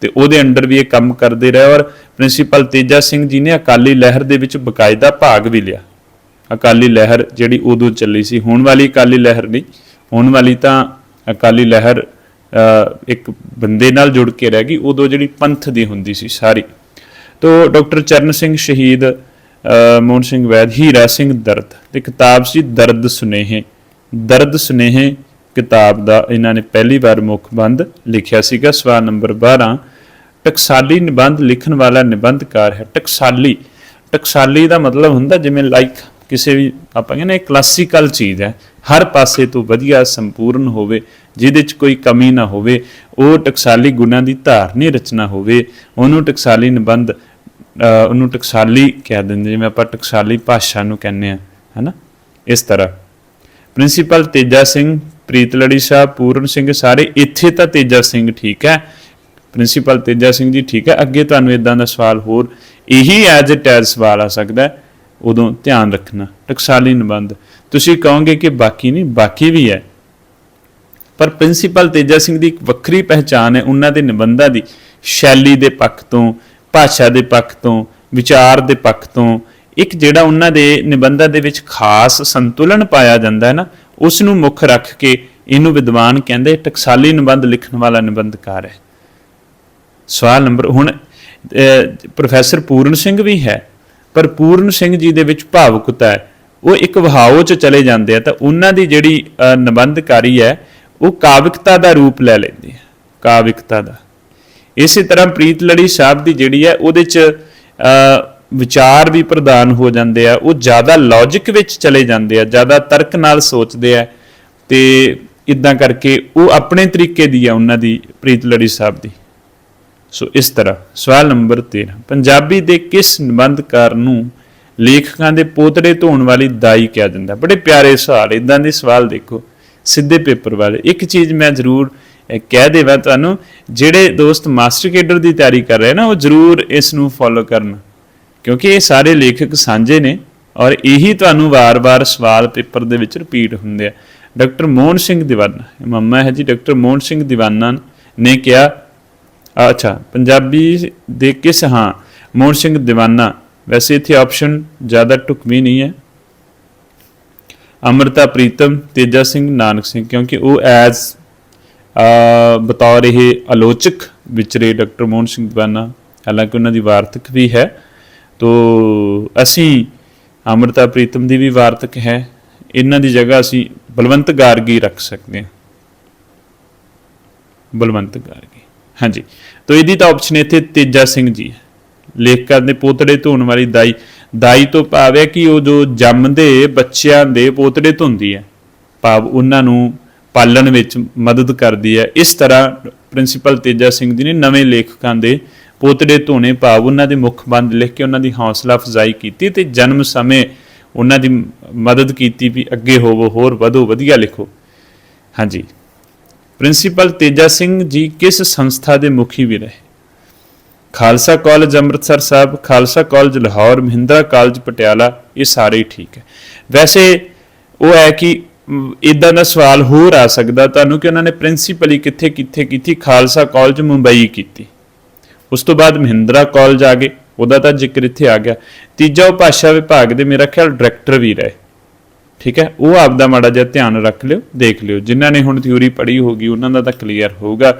ਤੇ ਉਹਦੇ ਅੰਡਰ ਵੀ ਇਹ ਕੰਮ ਕਰਦੇ ਰਹੇ ਔਰ ਪ੍ਰਿੰਸੀਪਲ ਤੇਜਾ ਸਿੰਘ ਜੀ ਨੇ ਅਕਾਲੀ ਲਹਿਰ ਦੇ ਵਿੱਚ ਬਕਾਇਦਾ ਭਾਗ ਵੀ ਲਿਆ। ਅਕਾਲੀ ਲਹਿਰ ਜਿਹੜੀ ਉਦੋਂ ਚੱਲੀ ਸੀ, ਹੁਣ ਵਾਲੀ ਅਕਾਲੀ ਲਹਿਰ ਨਹੀਂ। ਹੁਣ ਵਾਲੀ ਤਾਂ ਅਕਾਲੀ ਲਹਿਰ ਇੱਕ ਬੰਦੇ ਨਾਲ ਜੁੜ ਕੇ ਰਹਿ ਗਈ, ਉਦੋਂ ਜਿਹੜੀ ਪੰਥ ਦੀ ਹੁੰਦੀ ਸੀ ਸਾਰੀ। ਤੋ ਡਾਕਟਰ ਚਰਨ ਸਿੰਘ ਸ਼ਹੀਦ ਮੋਹਨ ਸਿੰਘ ਵੈਦ, ਹੀਰਾ ਸਿੰਘ ਦਰਦ ਤੇ ਕਿਤਾਬ ਸੀ ਦਰਦ ਸੁਨੇਹੇ। ਦਰਦ ਸੁਨੇਹੇ ਕਿਤਾਬ ਦਾ ਇਹਨਾਂ ਨੇ ਪਹਿਲੀ ਵਾਰ ਮੁੱਖ ਬੰਦ ਲਿਖਿਆ ਸੀਗਾ, ਸਵਾਲ ਨੰਬਰ 12 ਟਕਸਾਲੀ ਨਿਬੰਧ ਲਿਖਣ ਵਾਲਾ ਨਿਬੰਧਕਾਰ ਹੈ ਟਕਸਾਲੀ। ਟਕਸਾਲੀ ਦਾ ਮਤਲਬ ਹੁੰਦਾ ਜਿਵੇਂ ਲਾਈਕ ਕਿਸੇ ਵੀ, ਆਪਾਂ ਕਹਿੰਦੇ ਕਲਾਸੀਕਲ ਚੀਜ਼ ਹੈ। ਹਰ ਪਾਸੇ ਤੋਂ ਵਧੀਆ ਸੰਪੂਰਨ ਹੋਵੇ, ਜਿਹਦੇ ਚ ਕੋਈ ਕਮੀ ਨਾ ਹੋਵੇ, ਉਹ ਟਕਸਾਲੀ ਗੁਣਾਂ ਦੀ ਧਾਰਨੀ ਰਚਨਾ ਹੋਵੇ, ਉਹਨੂੰ ਟਕਸਾਲੀ ਨਿਬੰਧ ਉਹਨੂੰ ਟਕਸਾਲੀ ਕਹਿ ਦਿੰਦੇ ਜਿਵੇਂ ਆਪਾਂ ਟਕਸਾਲੀ ਭਾਸ਼ਾ ਨੂੰ ਕਹਿੰਦੇ ਆ ਹਨਾ? ਇਸ ਤਰ੍ਹਾਂ। ਪ੍ਰਿੰਸੀਪਲ ਤੇਜਾ ਸਿੰਘ ਪ੍ਰੀਤ ਲੜੀ ਸਾਹਿਬ, ਪੂਰਨ ਸਿੰਘ ਸਾਰੇ, ਇੱਥੇ ਤਾਂ ਤੇਜਾ ਸਿੰਘ ਠੀਕ ਹੈ। ਪ੍ਰਿੰਸੀਪਲ ਤੇਜਾ ਸਿੰਘ ਜੀ ਠੀਕ ਹੈ। ਅੱਗੇ ਤੁਹਾਨੂੰ ਇਦਾਂ ਦਾ ਸਵਾਲ ਹੋਰ, ਇਹੀ ਐਜ਼ ਇਟ ਐਜ਼ ਸਵਾਲ ਆ ਸਕਦਾ ਉਦੋਂ ਧਿਆਨ ਰੱਖਣਾ ਟਕਸਾਲੀ ਨਿਬੰਧ ਤੁਸੀਂ ਕਹੋਗੇ ਕਿ ਬਾਕੀ ਨਹੀਂ, ਬਾਕੀ ਵੀ ਹੈ। ਪਰ ਪ੍ਰਿੰਸੀਪਲ ਤੇਜਾ ਸਿੰਘ ਦੀ ਇੱਕ ਵੱਖਰੀ ਪਹਿਚਾਨ ਹੈ, ਉਹਨਾਂ ਦੇ ਨਿਬੰਧਾਂ ਦੀ। ਸ਼ੈਲੀ ਦੇ ਪੱਖ ਤੋਂ, ਭਾਸ਼ਾ ਦੇ ਪੱਖ ਤੋਂ, ਵਿਚਾਰ ਦੇ ਪੱਖ ਤੋਂ, ਇੱਕ ਜਿਹੜਾ ਉਹਨਾਂ ਦੇ ਨਿਬੰਧਾਂ ਦੇ ਵਿੱਚ ਖਾਸ ਸੰਤੁਲਨ ਪਾਇਆ ਜਾਂਦਾ ਹੈ ਨਾ ਉਸ ਨੂੰ ਮੁੱਖ ਰੱਖ ਕੇ ਇਹਨੂੰ ਵਿਦਵਾਨ ਕਹਿੰਦੇ, ਟਕਸਾਲੀ ਨਿਬੰਧ ਲਿਖਣ ਵਾਲਾ ਨਿਬੰਧਕਾਰ ਹੈ। ਸਵਾਲ ਨੰਬਰ, ਹੁਣ ਪ੍ਰੋਫੈਸਰ ਪੂਰਨ ਸਿੰਘ ਵੀ ਹੈ, ਪਰ ਪੂਰਨ ਸਿੰਘ ਜੀ ਦੇ ਵਿੱਚ ਭਾਵੁਕਤਾ ਹੈ। ਉਹ ਇੱਕ ਵਹਾਓ ਚ ਚਲੇ ਜਾਂਦੇ ਆ, ਤਾਂ ਉਹਨਾਂ ਦੀ ਜਿਹੜੀ ਨਿਬੰਧਕਾਰੀ ਹੈ, ਉਹ ਕਾਵਿਕਤਾ ਦਾ ਰੂਪ ਲੈ ਲੈਂਦੀ ਹੈ, ਕਾਵਿਕਤਾ ਦਾ। ਇਸੇ ਤਰ੍ਹਾਂ ਪ੍ਰੀਤ ਲੜੀ ਸਾਹਿਬ ਦੀ ਜਿਹੜੀ ਹੈ, ਉਹਦੇ ਚ ਵਿਚਾਰ ਵੀ ਪ੍ਰਦਾਨ ਹੋ ਜਾਂਦੇ ਆ, ਉਹ ਜ਼ਿਆਦਾ ਲੌਜੀਕ ਵਿੱਚ ਚਲੇ ਜਾਂਦੇ ਆ, ਜ਼ਿਆਦਾ ਤਰਕ ਨਾਲ ਸੋਚਦੇ ਆ ਤੇ ਇਦਾਂ ਕਰਕੇ ਉਹ ਆਪਣੇ ਤਰੀਕੇ ਦੀ ਆ ਉਹਨਾਂ ਦੀ, ਪ੍ਰੀਤ ਲੜੀ ਸਾਹਿਬ ਦੀ। ਸੋ ਇਸ ਤਰ੍ਹਾਂ, ਸਵਾਲ ਨੰਬਰ 13 ਪੰਜਾਬੀ ਦੇ ਕਿਸ ਨਿਬੰਧਕਾਰ ਨੂੰ ਲੇਖਕਾਂ ਦੇ ਪੋਤੜੇ ਧੋਣ ਵਾਲੀ ਦਾਈ ਕਿਹਾ ਜਾਂਦਾ? ਬੜੇ ਪਿਆਰੇ ਸਵਾਲ ਇਦਾਂ ਦੇ ਸਵਾਲ ਦੇਖੋ, ਸਿੱਧੇ ਪੇਪਰ ਵਾਲੇ। ਇੱਕ ਚੀਜ਼ ਮੈਂ ਜ਼ਰੂਰ ਕਹਿ ਦੇਵਾਂ ਤੁਹਾਨੂੰ, ਜਿਹੜੇ ਦੋਸਤ ਮਾਸਟਰ ਕੇਡਰ ਦੀ ਤਿਆਰੀ ਕਰ ਰਹੇ ਨਾ, ਉਹ ਜ਼ਰੂਰ ਇਸ ਨੂੰ ਫੋਲੋ ਕਰਨ। ਕਿਉਂਕਿ ਇਹ ਸਾਰੇ ਲੇਖਕ ਸਾਂਝੇ ਨੇ ਔਰ ਇਹੀ ਤੁਹਾਨੂੰ ਵਾਰ-ਵਾਰ ਸਵਾਲ ਪੇਪਰ ਦੇ ਵਿੱਚ ਰਿਪੀਟ ਹੁੰਦੇ ਆ। ਡਾਕਟਰ ਮੋਹਨ ਸਿੰਘ ਦੀਵਾਨਾ ਮੰਮਾ ਹੈ ਜੀ, ਡਾਕਟਰ ਮੋਹਨ ਸਿੰਘ ਦੀਵਾਨਾ ਨੇ ਕਿਹਾ ਅੱਛਾ, ਪੰਜਾਬੀ ਦੇ ਕਿਸ, ਹਾਂ, ਮੋਹਨ ਸਿੰਘ ਦੀਵਾਨਾ, ਵੈਸੇ ਇੱਥੇ ਆਪਸ਼ਨ ਜ਼ਿਆਦਾ ਢੁਕਵੀਂ ਨਹੀਂ ਹੈ। ਅਮਰਤਾ ਪ੍ਰੀਤਮ, ਤੇਜਾ ਸਿੰਘ, ਨਾਨਕ ਸਿੰਘ, ਕਿਉਂਕਿ ਉਹ ਐਜ਼ ਬਤੌਰ ਇਹ ਆਲੋਚਕ ਵਿਚਰੇ ਡਾਕਟਰ ਮੋਹਨ ਸਿੰਘ ਦੀਵਾਨਾ, ਹਾਲਾਂਕਿ ਉਹਨਾਂ ਦੀ ਵਾਰਤਕ ਵੀ ਹੈ। ਤੋ ਅਸੀਂ ਅਮਰਤਾ ਪ੍ਰੀਤਮ ਦੀ ਵੀ ਵਾਰਤਕ ਹੈ, ਇਹਨਾਂ ਦੀ ਜਗ੍ਹਾ ਅਸੀਂ ਬਲਵੰਤ ਗਾਰਗੀ ਰੱਖ ਸਕਦੇ ਹਾਂ। ਬਲਵੰਤ ਗਾਰਗੀ, ਹਾਂਜੀ। ਤੋ ਇਹਦੀ ਤਾਂ ਆਪਸ਼ਨ ਇੱਥੇ ਤੇਜਾ ਸਿੰਘ ਜੀ ਹੈ। ਲੇਖਕਾਂ ਦੇ ਪੋਤੜੇ ਧੋਣ ਵਾਲੀ ਦਾਈ ਦਾਈ ਤੋਂ ਭਾਵ ਹੈ ਕਿ ਉਹ ਜੋ ਜੰਮਦੇ ਬੱਚਿਆਂ ਦੇ ਪੋਤੜੇ ਧੁੰਦੀ ਹੈ, ਭਾਵ ਉਹਨਾਂ ਨੂੰ ਪਾਲਣ ਵਿੱਚ ਮਦਦ ਕਰਦੀ ਹੈ। ਇਸ ਤਰ੍ਹਾਂ ਪ੍ਰਿੰਸੀਪਲ ਤੇਜਾ ਸਿੰਘ ਜੀ ਨੇ ਨਵੇਂ ਲੇਖਕਾਂ ਦੇ ਪੋਤੜੇ ਧੋਣੇ ਭਾਵ ਉਹਨਾਂ ਦੇ ਮੁੱਖ ਬੰਦ ਲਿਖ ਕੇ ਉਹਨਾਂ ਦੀ ਹੌਸਲਾ ਅਫਜ਼ਾਈ ਕੀਤੀ ਤੇ ਜਨਮ ਸਮੇਂ ਉਹਨਾਂ ਦੀ ਮਦਦ ਕੀਤੀ ਵੀ ਅੱਗੇ ਹੋਵੋ, ਹੋਰ ਵਧੋ, ਵਧੀਆ ਲਿਖੋ। ਹਾਂਜੀ। ਪ੍ਰਿੰਸੀਪਲ ਤੇਜਾ ਸਿੰਘ ਜੀ ਕਿਸ ਸੰਸਥਾ ਦੇ ਮੁਖੀ ਵੀ ਰਹੇ? Khalsa college Amritsar Sahib, Khalsa college Lahore, Mahindra college Patiala, ਇਹ ਸਾਰੇ ਹੀ ਠੀਕ ਹੈ। ਵੈਸੇ ਉਹ ਹੈ ਕਿ ਇਦਾਂ ਦਾ ਸਵਾਲ ਹੋਰ ਆ ਸਕਦਾ ਤੁਹਾਨੂੰ ਕਿ ਉਹਨਾਂ ਨੇ ਪ੍ਰਿੰਸੀਪਲੀ ਕਿੱਥੇ ਕਿੱਥੇ ਕੀਤੀ, ਖਾਲਸਾ ਕਾਲਜ ਮੁੰਬਈ ਕੀਤੀ। ਉਸ ਤੋਂ ਬਾਅਦ ਮਹਿੰਦਰਾ ਕਾਲਜ ਆ ਗਏ, ਉਹਦਾ ਤਾਂ ਜ਼ਿਕਰ ਇੱਥੇ ਆ ਗਿਆ। ਤੀਜਾ ਉਹ ਭਾਸ਼ਾ ਵਿਭਾਗ ਦੇ ਮੇਰਾ ਖਿਆਲ ਡਾਇਰੈਕਟਰ ਵੀ ਰਹੇ। ਠੀਕ ਹੈ, ਉਹ ਆਪ ਦਾ ਮਾੜਾ ਜਿਹਾ ਧਿਆਨ ਰੱਖ ਲਿਓ, ਦੇਖ ਲਿਓ। ਜਿਨ੍ਹਾਂ ਨੇ ਹੁਣ ਥਿਊਰੀ ਪੜ੍ਹੀ ਹੋਗੀ ਉਹਨਾਂ ਦਾ ਤਾਂ ਕਲੀਅਰ ਹੋਊਗਾ।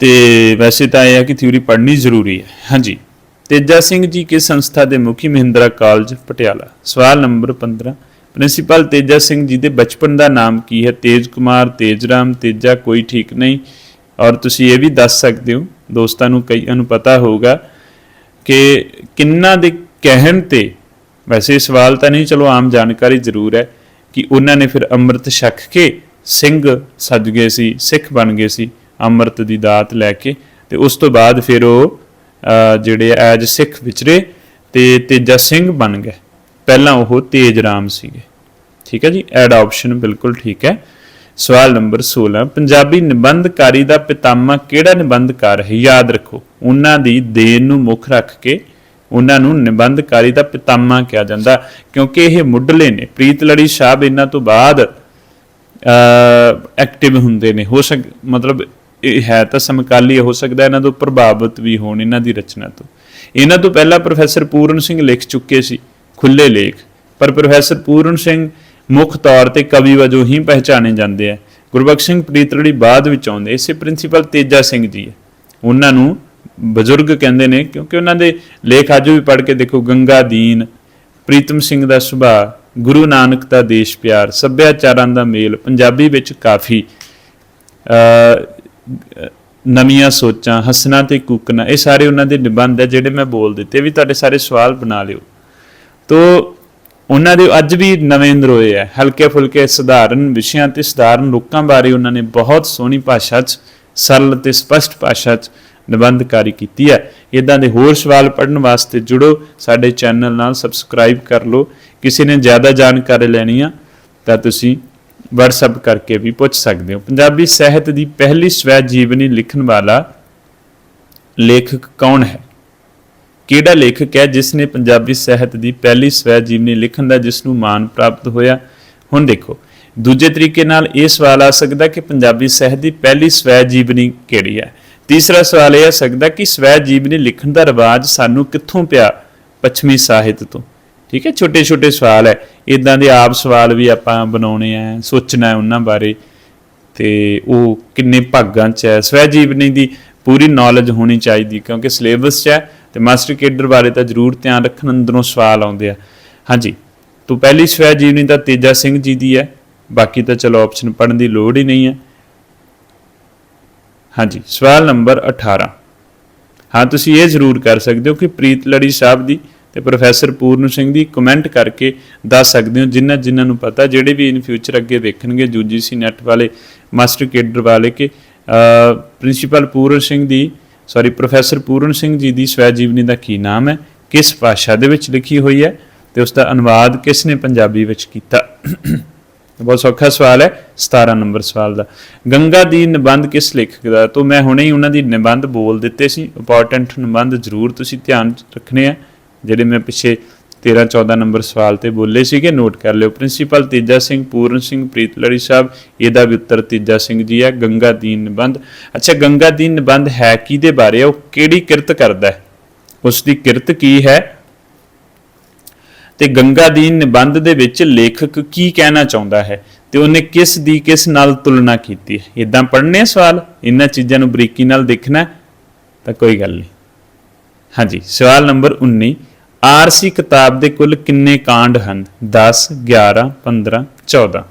ਤੇ ਵੈਸੇ ਤਾਂ ਇਹ ਹੈ ਕਿ ਥਿਊਰੀ ਪੜ੍ਹਨੀ ਜ਼ਰੂਰੀ ਹੈ। ਹਾਂਜੀ, ਤੇਜਾ ਸਿੰਘ ਜੀ ਕਿਸ ਸੰਸਥਾ ਦੇ ਮੁਖੀ ਮਹਿੰਦਰਾ ਕਾਲਜ, ਪਟਿਆਲਾ? ਸਵਾਲ ਨੰਬਰ 15 ਪ੍ਰਿੰਸੀਪਲ ਤੇਜਾ ਸਿੰਘ ਜੀ ਦੇ ਬਚਪਨ ਦਾ ਨਾਮ ਕੀ ਹੈ? ਤੇਜ ਕੁਮਾਰ ਤੇਜ ਰਾਮ ਤੇਜਾ, ਕੋਈ ਠੀਕ ਨਹੀਂ। ਔਰ ਤੁਸੀਂ ਇਹ ਵੀ ਦੱਸ ਸਕਦੇ ਹੋ, ਦੋਸਤਾਂ ਨੂੰ ਕਈਆਂ ਨੂੰ ਪਤਾ ਹੋਊਗਾ ਕਿ ਕਿੰਨਾ ਦੇ ਕਹਿਣ ਤੇ ਵੈਸੇ ਸਵਾਲ ਤਾਂ ਨਹੀਂ, ਚਲੋ ਆਮ ਜਾਣਕਾਰੀ ਜ਼ਰੂਰ ਹੈ ਕਿ ਉਹਨਾਂ ਨੇ ਫਿਰ ਅੰਮ੍ਰਿਤ ਛਕ ਕੇ ਸਿੰਘ ਸੱਜ ਗਏ ਸੀ, ਸਿੱਖ ਬਣ ਗਏ ਸੀ, ਅੰਮ੍ਰਿਤ ਦੀ ਦਾਤ ਲੈ ਕੇ ਤੇ ਉਸ ਤੋਂ ਬਾਅਦ ਫਿਰ ਉਹ ਜਿਹੜੇ ਐਜ ਸਿੱਖ ਵਿਚਰੇ ਤੇ ਤੇਜਾ ਸਿੰਘ ਬਣ ਗਏ। ਪਹਿਲਾਂ ਉਹ ਤੇਜ ਰਾਮ ਸੀਗੇ। ਠੀਕ ਹੈ ਜੀ? ਐਡ ਆਪਸ਼ਨ ਬਿਲਕੁਲ ਠੀਕ ਹੈ। ਸਵਾਲ ਨੰਬਰ 16 ਪੰਜਾਬੀ ਨਿਬੰਧਕਾਰੀ ਦਾ ਪਿਤਾਮਾ ਕਿਹੜਾ ਨਿਬੰਧਕਾਰ ਹੈ? ਯਾਦ ਰੱਖੋ, ਉਹਨਾਂ ਦੀ ਦੇਣ ਨੂੰ ਮੁੱਖ ਰੱਖ ਕੇ ਉਹਨਾਂ ਨੂੰ ਨਿਬੰਧਕਾਰੀ ਦਾ ਪਿਤਾਮਾ ਕਿਹਾ ਜਾਂਦਾ, ਕਿਉਂਕਿ ਇਹ ਮੁੱਢਲੇ ਨੇ। ਪ੍ਰੀਤ ਲੜੀ ਸਾਹਿਬ ਇਹਨਾਂ ਤੋਂ ਬਾਅਦ ਐਕਟਿਵ ਹੁੰਦੇ ਨੇ। ਹੋ ਸਕ, ਮਤਲਬ ਇਹ ਹੈ ਤਾਂ ਸਮਕਾਲੀ, ਹੋ ਸਕਦਾ ਇਹਨਾਂ ਤੋਂ ਪ੍ਰਭਾਵਿਤ ਵੀ ਹੋਣ ਇਹਨਾਂ ਦੀ ਰਚਨਾ ਤੋਂ। ਇਹਨਾਂ ਤੋਂ ਪਹਿਲਾਂ ਪ੍ਰੋਫੈਸਰ ਪੂਰਨ ਸਿੰਘ ਲਿਖ ਚੁੱਕੇ ਸੀ ਖੁੱਲੇ ਲੇਖ। ਪਰ ਪ੍ਰੋਫੈਸਰ ਪੂਰਨ ਸਿੰਘ ਮੁੱਖ ਤੌਰ ਤੇ ਕਵੀ ਵਜੋਂ ਹੀ ਪਹਿਚਾਣੇ ਜਾਂਦੇ ਆ। ਗੁਰਬਖਸ਼ ਸਿੰਘ ਪ੍ਰੀਤਲੜੀ ਬਾਅਦ ਵਿੱਚ ਆਉਂਦੇ, ਇਸੇ ਪ੍ਰਿੰਸੀਪਲ ਤੇਜਾ ਸਿੰਘ ਜੀ ਉਹਨਾਂ ਨੂੰ ਬਜ਼ੁਰਗ ਕਹਿੰਦੇ ਨੇ, ਕਿਉਂਕਿ ਉਹਨਾਂ ਦੇ ਲੇਖ ਅੱਜ ਵੀ ਪੜ੍ਹ ਕੇ ਦੇਖੋ, ਗੰਗਾ ਦੀਨ, ਪ੍ਰੀਤਮ ਸਿੰਘ ਦਾ ਸੁਭਾਅ, ਗੁਰੂ ਨਾਨਕ ਦਾ ਦੇਸ਼ ਪਿਆਰ, ਸੱਭਿਆਚਾਰਾਂ ਦਾ ਮੇਲ, ਪੰਜਾਬੀ ਵਿੱਚ ਕਾਫੀ ਨਵੀਆਂ ਸੋਚਾਂ, ਹੱਸਣਾ ਤੇ ਕੂਕਣਾ, ਇਹ ਸਾਰੇ ਉਹਨਾਂ ਦੇ ਨਿਬੰਧ ਹੈ ਜਿਹੜੇ ਮੈਂ ਬੋਲ ਦਿੱਤੇ। ਵੀ ਤੁਹਾਡੇ ਸਾਰੇ ਸਵਾਲ ਬਣਾ ਲਿਓ। ਤੋ ਉਹਨਾਂ ਦੇ ਅੱਜ ਵੀ ਨਵੇਂ ਨਰੋਏ ਹੈ। ਹਲਕੇ ਫੁਲਕੇ ਸਧਾਰਨ ਵਿਸ਼ਿਆਂ ਤੇ ਸਧਾਰਨ ਲੋਕਾਂ ਬਾਰੇ ਉਹਨਾਂ ਨੇ ਬਹੁਤ ਸੋਹਣੀ ਭਾਸ਼ਾ 'ਚ, ਸਰਲ ਤੇ ਸਪਸ਼ਟ ਭਾਸ਼ਾ 'ਚ ਨਿਬੰਧਕਾਰੀ ਕੀਤੀ ਹੈ। ਇਦਾਂ ਦੇ ਹੋਰ ਸਵਾਲ ਪੜਨ ਵਾਸਤੇ ਜੁੜੋ, ਸਾਡੇ ਚੈਨਲ ਨਾਲ ਸਬਸਕ੍ਰਾਈਬ ਕਰ ਲਓ। ਕਿਸੇ ਨੇ ਜ਼ਿਆਦਾ ਜਾਣਕਾਰੀ ਲੈਣੀ ਆ, ਤਾਂ ਤੁਸੀਂ WhatsApp ਕਰਕੇ ਵੀ ਪੁੱਛ ਸਕਦੇ ਹੋ। ਪੰਜਾਬੀ ਸਾਹਿਤ ਦੀ ਪਹਿਲੀ ਸਵੈ ਜੀਵਨੀ ਲਿਖਣ ਵਾਲਾ ਲੇਖਕ ਕੌਣ ਹੈ? ਕਿਹੜਾ ਲੇਖਕ ਹੈ ਜਿਸ ਨੇ ਪੰਜਾਬੀ ਸਾਹਿਤ ਦੀ ਪਹਿਲੀ ਸਵੈ ਜੀਵਨੀ ਲਿਖਣ ਦਾ ਜਿਸ ਨੂੰ ਮਾਣ ਪ੍ਰਾਪਤ ਹੋਇਆ? ਹੁਣ ਦੇਖੋ, ਦੂਜੇ ਤਰੀਕੇ ਨਾਲ ਇਹ ਸਵਾਲ ਆ ਸਕਦਾ ਕਿ ਪੰਜਾਬੀ ਸਾਹਿਤ ਦੀ ਪਹਿਲੀ ਸਵੈ ਜੀਵਨੀ ਕਿਹੜੀ ਹੈ? ਤੀਸਰਾ ਸਵਾਲ ਇਹ ਆ ਸਕਦਾ ਕਿ ਸਵੈ ਜੀਵਨੀ ਲਿਖਣ ਦਾ ਰਿਵਾਜ ਸਾਨੂੰ ਕਿੱਥੋਂ ਪਿਆ ਪੱਛਮੀ ਸਾਹਿਤ ਤੋਂ? ਠੀਕ ਹੈ ਛੋਟੇ ਛੋਟੇ ਸਵਾਲ ਹੈ। ਇਦਾਂ ਦੇ ਆਪ ਸਵਾਲ ਵੀ ਆਪਾਂ ਬਣਾਉਣੇ ਆ, ਸੋਚਣਾ ਹੈ ਉਹਨਾਂ ਬਾਰੇ। ਤੇ ਉਹ ਕਿੰਨੇ ਭਾਗਾਂ ਚ ਹੈ? ਸਵੈ ਜੀਵਨੀ ਦੀ ਪੂਰੀ ਨੌਲੇਜ ਹੋਣੀ ਚਾਹੀਦੀ ਕਿਉਂਕਿ ਸਿਲੇਬਸ ਚ ਹੈ ਤੇ ਮਾਸਟਰ ਕੇਡਰ ਬਾਰੇ ਤਾਂ ਜ਼ਰੂਰ ਧਿਆਨ ਰੱਖਣ ਅੰਦਰੋਂ ਸਵਾਲ ਆਉਂਦੇ ਆ। ਹਾਂਜੀ, ਤੋਂ ਪਹਿਲੀ ਸਵੈ ਜੀਵਨੀ ਤਾਂ ਤੇਜਾ ਸਿੰਘ ਜੀ ਦੀ ਹੈ, ਬਾਕੀ ਤਾਂ ਚਲੋ ਆਪਸ਼ਨ ਪੜਨ ਦੀ ਲੋੜ ਹੀ ਨਹੀਂ ਹੈ। ਹਾਂਜੀ, ਸਵਾਲ ਨੰਬਰ 18 ਹਾਂ, ਤੁਸੀਂ ਇਹ ਜ਼ਰੂਰ ਕਰ ਸਕਦੇ ਹੋ ਕਿ ਪ੍ਰੀਤ ਲੜੀ ਸਾਹਿਬ ਦੀ ਤੇ ਪ੍ਰੋਫੈਸਰ ਪੂਰਨ ਸਿੰਘ ਦੀ ਕਮੈਂਟ ਕਰਕੇ ਦੱਸ ਸਕਦੇ ਹੋ, ਜਿਨ੍ਹਾਂ ਜਿਨ੍ਹਾਂ ਨੂੰ ਪਤਾ, ਜਿਹੜੇ ਵੀ ਇਨ ਫਿਊਚਰ ਅੱਗੇ ਵੇਖਣਗੇ ਯੂਜੀਸੀ ਨੈਟ ਵਾਲੇ, ਮਾਸਟਰ ਕੇਡਰ ਵਾਲੇ, ਕਿ ਪ੍ਰਿੰਸੀਪਲ ਪੂਰਨ ਸਿੰਘ ਦੀ ਸੌਰੀ ਪ੍ਰੋਫੈਸਰ ਪੂਰਨ ਸਿੰਘ ਜੀ ਦੀ ਸਵੈ ਜੀਵਨੀ ਦਾ ਕੀ ਨਾਮ ਹੈ? ਕਿਸ ਭਾਸ਼ਾ ਦੇ ਵਿੱਚ ਲਿਖੀ ਹੋਈ ਹੈ? ਤੇ ਉਸ ਦਾ ਅਨੁਵਾਦ ਕਿਸ ਨੇ ਪੰਜਾਬੀ ਵਿੱਚ ਕੀਤਾ? ਬਹੁਤ ਸੌਖਾ ਸਵਾਲ ਹੈ 17 ਨੰਬਰ ਸਵਾਲ ਦਾ। ਗੰਗਾ ਦੀ ਨਿਬੰਧ ਕਿਸ ਲੇਖਕ ਦਾ? ਤੋਂ ਮੈਂ ਹੁਣੇ ਹੀ ਉਹਨਾਂ ਦੀ ਨਿਬੰਧ ਬੋਲ ਦਿੱਤੇ ਸੀ। ਇੰਪੋਰਟੈਂਟ ਨਿਬੰਧ ਜ਼ਰੂਰ ਤੁਸੀਂ ਧਿਆਨ 'ਚ ਰੱਖਣੇ ਆ, ਜਿਹੜੇ ਮੈਂ ਪਿੱਛੇ 13 14 ਨੰਬਰ ਸਵਾਲ ਤੇ ਬੋਲੇ ਸੀਗੇ ਨੋਟ ਕਰ ਲਿਓ। ਪ੍ਰਿੰਸੀਪਲ ਤੇਜਾ ਸਿੰਘ, ਪੂਰਨ ਸਿੰਘ ਪ੍ਰੀਤਲੜੀ ਸਾਹਿਬ, ਇਹਦਾ ਵੀ ਉੱਤਰ ਤੇਜਾ ਸਿੰਘ ਜੀ ਹੈ, ਗੰਗਾ ਦੀਨ ਨਿਬੰਧ। ਅੱਛਾ, ਗੰਗਾ ਦੀਨ ਨਿਬੰਧ ਹੈ ਕਿਹਦੇ ਬਾਰੇ? ਉਹ ਕਿਹੜੀ ਕਿਰਤ ਕਰਦਾ ਹੈ? ਉਸ ਦੀ ਕਿਰਤ ਕੀ ਹੈ? ਤੇ ਗੰਗਾ ਦੀਨ ਨਿਬੰਧ ਦੇ ਵਿੱਚ ਲੇਖਕ ਕੀ ਕਹਿਣਾ ਚਾਹੁੰਦਾ ਹੈ? ਤੇ ਉਹਨੇ ਕਿਸ ਦੀ ਕਿਸ ਨਾਲ ਤੁਲਨਾ ਕੀਤੀ ਹੈ? ਇਦਾਂ ਪੜ੍ਹਨੇ ਸਵਾਲ? ਇਹਨਾਂ ਚੀਜ਼ਾਂ ਨੂੰ ਬਰੀਕੀ ਨਾਲ ਦੇਖਣਾ ਤਾਂ ਕੋਈ ਗੱਲ ਨਹੀਂ। ਹਾਂਜੀ, ਸਵਾਲ ਨੰਬਰ 19 ਆਰਸੀ ਕਿਤਾਬ ਦੇ ਕੁੱਲ ਕਿੰਨੇ ਕਾਂਡ ਹਨ? 10 11 15 14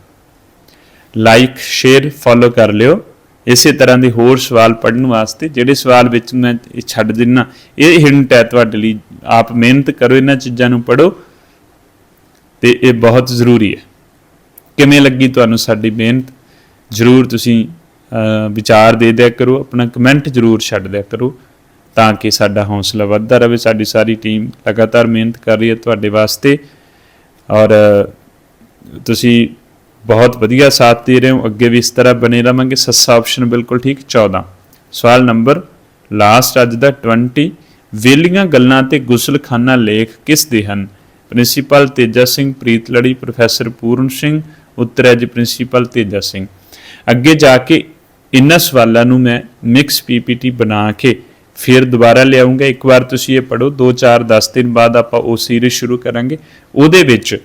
ਲਾਈਕ, ਸ਼ੇਅਰ, ਫੋਲੋ ਕਰ ਲਿਓ। ਇਸੇ ਤਰ੍ਹਾਂ ਦੇ ਹੋਰ ਸਵਾਲ ਪੜਨ ਵਾਸਤੇ ਜਿਹੜੇ ਸਵਾਲ ਵਿੱਚ ਮੈਂ ਇਹ ਛੱਡ ਦਿੰਨਾ, ਇਹ ਹਿੰਟ ਹੈ ਤੁਹਾਡੇ ਲਈ। ਆਪ ਮਿਹਨਤ ਕਰੋ, ਇਹਨਾਂ ਚੀਜ਼ਾਂ ਨੂੰ ਪੜੋ ਤੇ ਇਹ ਬਹੁਤ ਜ਼ਰੂਰੀ ਹੈ। ਕਿਵੇਂ ਲੱਗੀ ਤੁਹਾਨੂੰ ਸਾਡੀ ਮਿਹਨਤ? ਜ਼ਰੂਰ ਤੁਸੀਂ ਵਿਚਾਰ ਦੇ ਦਿਆ ਕਰੋ, ਆਪਣਾ ਕਮੈਂਟ ਜ਼ਰੂਰ ਛੱਡ ਦਿਆ ਕਰੋ। ਤਾਂ ਕਿ ਸਾਡਾ ਹੌਸਲਾ ਵੱਧਦਾ ਰਹੇ, ਸਾਡੀ ਸਾਰੀ ਟੀਮ ਲਗਾਤਾਰ ਮਿਹਨਤ ਕਰ ਰਹੀ ਹੈ ਤੁਹਾਡੇ ਵਾਸਤੇ। ਔਰ, ਤੁਸੀਂ ਬਹੁਤ ਵਧੀਆ ਸਾਥ ਦੇ ਰਹੇ ਹੋ, ਅੱਗੇ ਵੀ ਇਸ ਤਰ੍ਹਾਂ ਬਣੇ ਰਵਾਂਗੇ ਸੱਸਾ ਆਪਸ਼ਨ ਬਿਲਕੁਲ ਠੀਕ 14 ਸਵਾਲ ਨੰਬਰ ਲਾਸਟ ਅੱਜ ਦਾ 20 ਵੇਲੀਆਂ ਗੱਲਾਂ ਤੇ ਗੁਸਲਖਾਨਾ ਲੇਖ ਕਿਸ ਦੇ ਹਨ? ਪ੍ਰਿੰਸੀਪਲ ਤੇਜਾ ਸਿੰਘ ਪ੍ਰੀਤਲੜੀ ਪ੍ਰੋਫੈਸਰ ਪੂਰਨ ਸਿੰਘ, ਉੱਤਰ ਹੈ ਜੀ ਪ੍ਰਿੰਸੀਪਲ ਤੇਜਾ ਸਿੰਘ। ਅੱਗੇ ਜਾ ਕੇ ਇਹਨਾਂ ਸਵਾਲਾਂ ਨੂੰ ਮੈਂ ਮਿਕਸ ਪੀਪੀਟੀ ਬਣਾ ਕੇ ਫਿਰ ਦੁਬਾਰਾ ਲਿਆਉਂਗਾ। ਇੱਕ ਵਾਰ ਤੁਸੀਂ ਇਹ ਪੜੋ 2 4 10 ਦਿਨ ਬਾਅਦ ਆਪਾਂ ਉਹ ਸੀਰੀਜ਼ ਸ਼ੁਰੂ ਕਰਾਂਗੇ। ਉਹਦੇ ਵਿੱਚ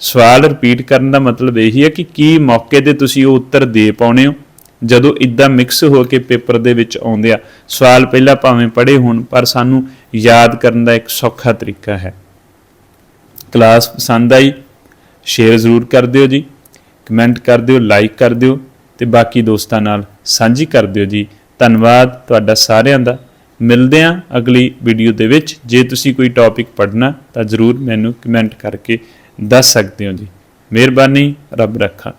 ਸਵਾਲ ਰਿਪੀਟ ਕਰਨ ਦਾ ਮਤਲਬ ਇਹੀ ਹੈ ਕਿ ਕੀ ਮੌਕੇ ਤੇ ਤੁਸੀਂ ਉਹ ਉੱਤਰ ਦੇ ਪਾਉਣੇ ਹੋ? ਜਦੋਂ ਇਦਾਂ ਮਿਕਸ ਹੋ ਕੇ ਪੇਪਰ ਦੇ ਵਿੱਚ ਆਉਂਦੇ ਆ, ਸਵਾਲ ਪਹਿਲਾਂ ਭਾਵੇਂ ਪੜ੍ਹੇ ਹੋਣ, ਪਰ ਸਾਨੂੰ ਯਾਦ ਕਰਨ ਦਾ ਇੱਕ ਸੌਖਾ ਤਰੀਕਾ ਹੈ। ਕਲਾਸ ਪਸੰਦ ਆਈ ਸ਼ੇਅਰ ਜ਼ਰੂਰ ਕਰ ਦਿਓ ਜੀ ਕਮੈਂਟ ਕਰ ਦਿਓ ਲਾਈਕ ਕਰ ਦਿਓ ਤੇ ਬਾਕੀ ਦੋਸਤਾਂ ਨਾਲ ਸਾਂਝੀ ਕਰ ਦਿਓ ਜੀ। ਧੰਨਵਾਦ ਤੁਹਾਡਾ ਸਾਰਿਆਂ ਦਾ। ਮਿਲਦੇ ਹਾਂ ਅਗਲੀ ਵੀਡੀਓ ਦੇ ਵਿੱਚ। ਜੇ ਤੁਸੀਂ ਕੋਈ ਟੌਪਿਕ ਪੜ੍ਹਨਾ, ਤਾਂ ਜ਼ਰੂਰ ਮੈਨੂੰ ਕਮੈਂਟ ਕਰਕੇ ਦੱਸ ਸਕਦੇ ਹੋ ਜੀ। ਮਿਹਰਬਾਨੀ, ਰੱਬ ਰੱਖਾ।